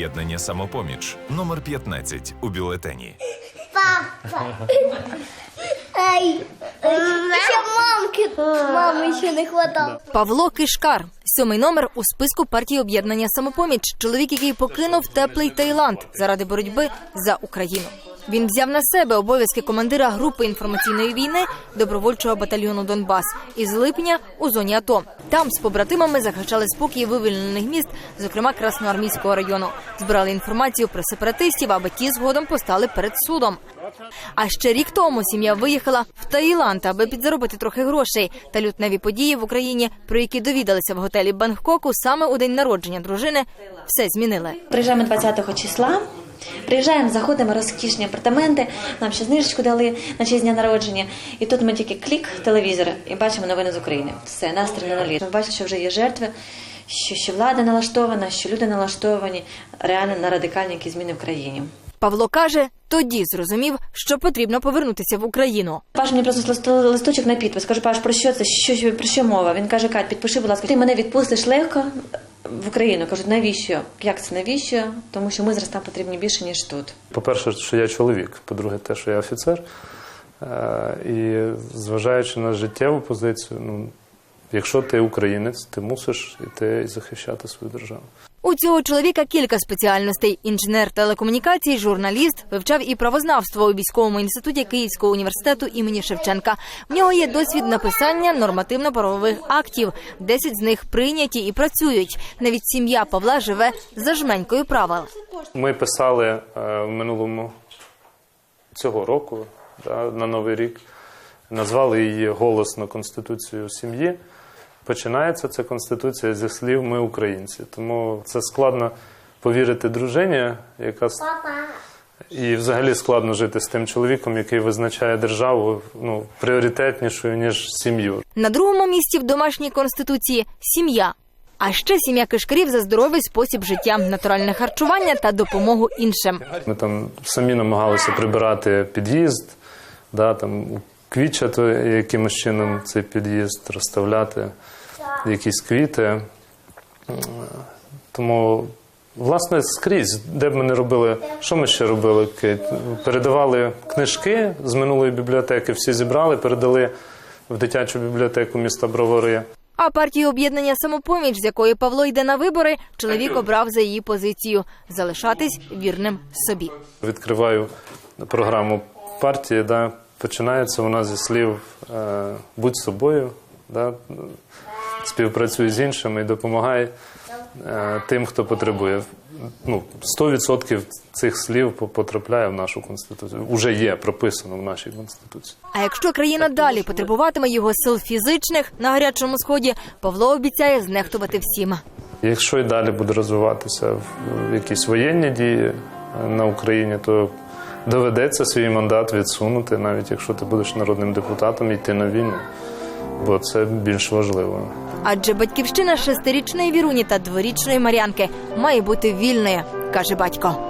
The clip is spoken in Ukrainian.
об'єднання Самопоміч номер 15 у бюлетені. Папа. Ай, ще мамки, мами ще не хватало. Павло Кишкар, сьомий номер у списку партії об'єднання самопоміч. Чоловік, який покинув теплий Таїланд заради боротьби за Україну. Він взяв на себе обов'язки командира групи інформаційної війни добровольчого батальйону Донбас із липня у зоні АТО. Там з побратимами захищали спокій вивільнених міст, зокрема Красноармійського району. Збирали інформацію про сепаратистів, аби ті згодом постали перед судом. А ще рік тому сім'я виїхала в Таїланд, аби підзаробити трохи грошей. Та лютневі події в Україні, про які довідалися в готелі Бангкоку саме у день народження дружини, все змінили. Приїжджаємо 20 числа. Приїжджаємо, заходимо розкішні апартаменти. Нам ще знижечку дали на честь дня народження. І тут ми тільки клік телевізор і бачимо новини з України. Все, настрій на нулі. Ми бачимо, що вже є жертви, що, що влада налаштована, що люди налаштовані реально на радикальні якісь зміни в країні. Павло каже, тоді зрозумів, що потрібно повернутися в Україну. Паш мені просто листо- листочок на підпис. Кажу, Паш, про що це? Що, про що мова? Він каже, Кать, підпиши, будь ласка, ти мене відпустиш легко в Україну. Кажуть, навіщо? Як це навіщо? Тому що ми зараз там потрібні більше, ніж тут. По-перше, що я чоловік, по-друге, те, що я офіцер. Е, І зважаючи на життєву позицію, ну, якщо ти українець, ти мусиш іти і захищати свою державу. У цього чоловіка кілька спеціальностей: інженер телекомунікацій, журналіст, вивчав і правознавство у військовому інституті Київського університету імені Шевченка. В нього є досвід написання нормативно-правових актів. Десять з них прийняті і працюють. Навіть сім'я Павла живе за жменькою правил. Ми писали е, в минулому цього року да, на Новий рік, назвали її голос на Конституцію сім'ї. Починається ця конституція зі слів Ми українці. Тому це складно повірити дружині, яка с- і взагалі складно жити з тим чоловіком, який визначає державу ну, пріоритетнішою, ніж сім'ю. На другому місці в домашній конституції сім'я. А ще сім'я кишкарів за здоровий спосіб життя, натуральне харчування та допомогу іншим. Ми там самі намагалися прибирати під'їзд, да, там, квітчати якимось чином цей під'їзд, розставляти якісь квіти. Тому, власне, скрізь, де б ми не робили, що ми ще робили? Кит? Передавали книжки з минулої бібліотеки, всі зібрали, передали в дитячу бібліотеку міста Бровари. А партію об'єднання самопоміч, з якої Павло йде на вибори, чоловік обрав за її позицію залишатись вірним собі. відкриваю програму партії, да, починається вона зі слів е, будь собою, да, співпрацюй з іншими і допомагай е, тим, хто потребує. Ну, 100% цих слів по- потрапляє в нашу конституцію. Уже є прописано в нашій конституції. А якщо країна далі потребуватиме його сил фізичних на гарячому сході, Павло обіцяє знехтувати всім. Якщо і далі буде розвиватися в- якісь воєнні дії е, на Україні, то доведеться свій мандат відсунути, навіть якщо ти будеш народним депутатом, йти на війну, бо це більш важливо. Адже батьківщина шестирічної Віруні та дворічної Мар'янки має бути вільною, каже батько.